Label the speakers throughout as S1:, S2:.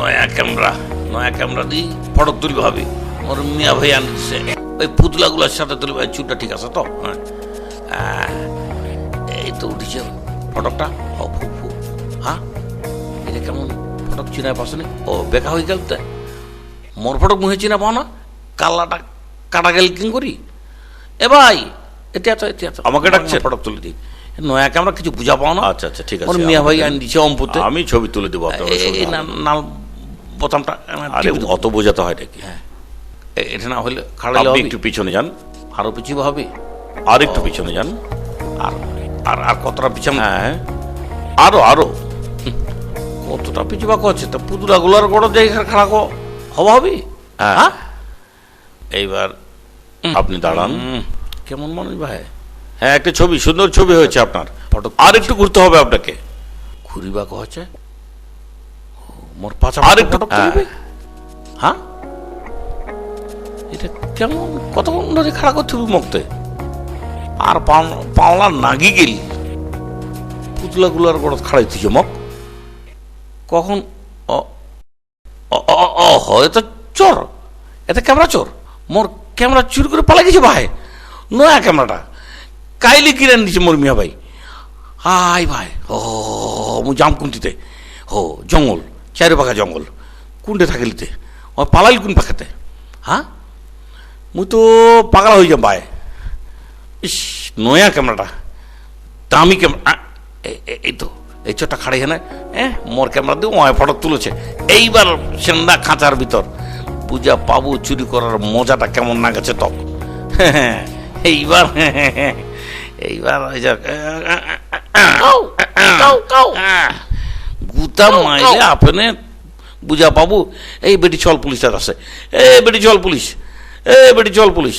S1: নয়া ক্যামেরা নয়া ক্যামেরা দিয়ে ফটো তুলবে হবে মোর মিয়া ভাই আনছে। ওই পুতলাগুলোর সাথে তুলবে চুলটা ঠিক আছে তো? হ্যাঁ। এই তো উঠেছে ফটকটা। ও ফু ফু। হ্যাঁ? এটা কেমন? ফটক চিনা পাসনি ও বেকা হয়ে গেল তো। মোর ফটক মুহে চিনা পাও না? কাল্লাটা কাটা গেল কিং করি? এ ভাই এতে এত এতে এত
S2: আমাকে ডাকছে
S1: ফটক তুলে দিই নয়া ক্যামেরা কিছু বুঝা পাও না?
S2: আচ্ছা আচ্ছা ঠিক আছে।
S1: মিয়া ভাই আন দিছে অম্পুতে
S2: আমি ছবি তুলে দেবো আপনার
S1: না- বোতামটা
S2: আরে অত বোঝাতে হয় নাকি?
S1: এ- এটা না হলে খাড়াইলে
S2: আপনি একটু পিছনে যান।
S1: আরও পিছিয়ে হবে।
S2: আর একটু পিছনে যান।
S1: আর আর আর কতটা পিছাম
S2: হ্যাঁ। আরও আরও।
S1: কতটা পিছিয়ে বা করছে তা পুতুলা গুলার বড় জায়গা খাড়া কো হবা?
S2: হ্যাঁ।
S1: হ্যাঁ?
S2: এইবার আপনি দাঁড়ান।
S1: কেমন মানুষ ভাই?
S2: হ্যাঁ একটা ছবি সুন্দর ছবি হয়েছে আপনার।
S1: ফটো
S2: আর একটু ঘুরতে হবে আপনাকে।
S1: ঘুরিবা কহছে ও, মোর পাঁচা
S2: আর একটু-
S1: হ্যাঁ এটা কেমন কতক্ষণ ধরে খাড়া করতে হবে আর পাও- পাওলা নাগি গেলি পুতলা গুলার বড় খাড়াই তুই মক কখন হয়তো চোর এতে ক্যামেরা চোর মোর ক্যামেরা চুরি করে পালা গেছে ভাই নয়া ক্যামেরাটা কাইলি কিনে দিছে মোর মিয়া ভাই হাই ভাই ও মু জাম কুন্তিতে হো জঙ্গল চারি পাখা জঙ্গল। কোনটে থাকিলিতে। ও পালাইল কোন পাখাতে? হ্যাঁ মুই তো পাগলা হয়ে যাম ভাই ইস নয়া ক্যামেরাটা। দামি ক্যামেরা এই তো এই ছোটটা খাড়ি হেনে এ মোর ক্যামেরা দিয়ে ওয় ফটো তুলেছে। এইবার সেন্দা খাঁচার ভিতর। পূজা পাবো চুরি করার মজাটা কেমন না গেছে তক এইবার এইবার ওই যে গুতা মাইলে আপনে বুঝা পাবো এই বেটি চল পুলিশের আছে এ বেটি চল পুলিশ এ বেটি চল পুলিশ।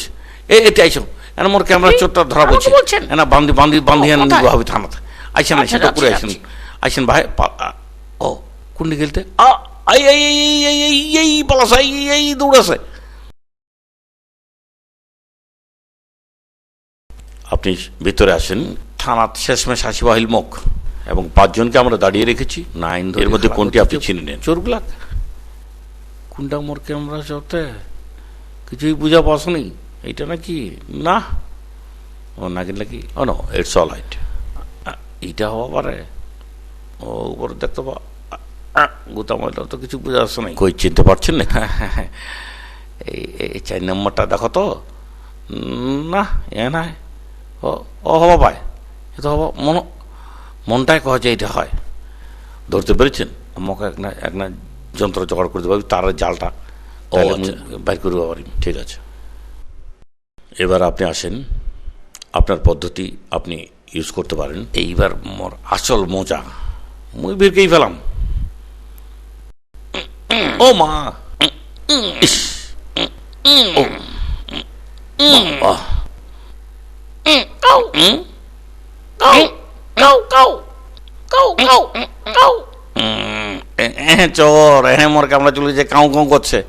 S1: এ এতে আইসো এনা মোর ক্যামেরা চোরটা ধরা পড়ছে। এনা বান্ধি বান্ধি বান্ধি এনে? নিব হবে থানাতে আইসেন আইসেন
S3: আচ্ছা,
S1: করে
S3: যাচ্ছি,
S1: আইসেন। আইসেন ভাই ও কুন্ডি খেলতে আ আই এই এই এই এই এই পালাস এই, এই দৌড়াছে।
S2: আপনি ভিতরে আসেন।
S1: থানাত শেষমেশ হাসি বাহিল মুখ।
S2: এবং পাঁচজনকে আমরা দাঁড়িয়ে রেখেছি।
S1: নাইন
S2: এর মধ্যে কোনটি আপনি চিনে নেন?
S1: চোরগুলাক কোনটা মোর ক্যামেরা চলতে কিছুই বুঝা পাসনি এইটা নাকি? না। ও নাকি নাকি? Oh no
S2: it's all right
S1: এইটা হওয়া পারে। ও উপরে দেখতে পা গুতা ময়লা তো কিছু বুঝা আসছে নাই।
S2: কই চিনতে পারছেন না?
S1: এই এই চার নম্বরটা দেখো তো। না এ নাই। ও ও হবা পায়। এ তো হবা মন মনটাই কহ যে এটা হয়।
S2: ধরতে পেরেছেন?
S1: আমাকে এক না এক না যন্ত্র জোগাড় করে দেবো তার জালটা
S2: ও, আচ্ছা।
S1: বাইর করতে পারি
S2: ঠিক আছে। এবার আপনি আসেন। আপনার পদ্ধতি আপনি ইউজ করতে পারেন।
S1: এইবার মোর আসল মজা মুই বেরকেই ফেলাম। ও মা! ইস, ও, কাউ কাউ কাউ এ, চোর হ্যাঁ মোর কামড়া চলে যে কাউ কাউ করছে।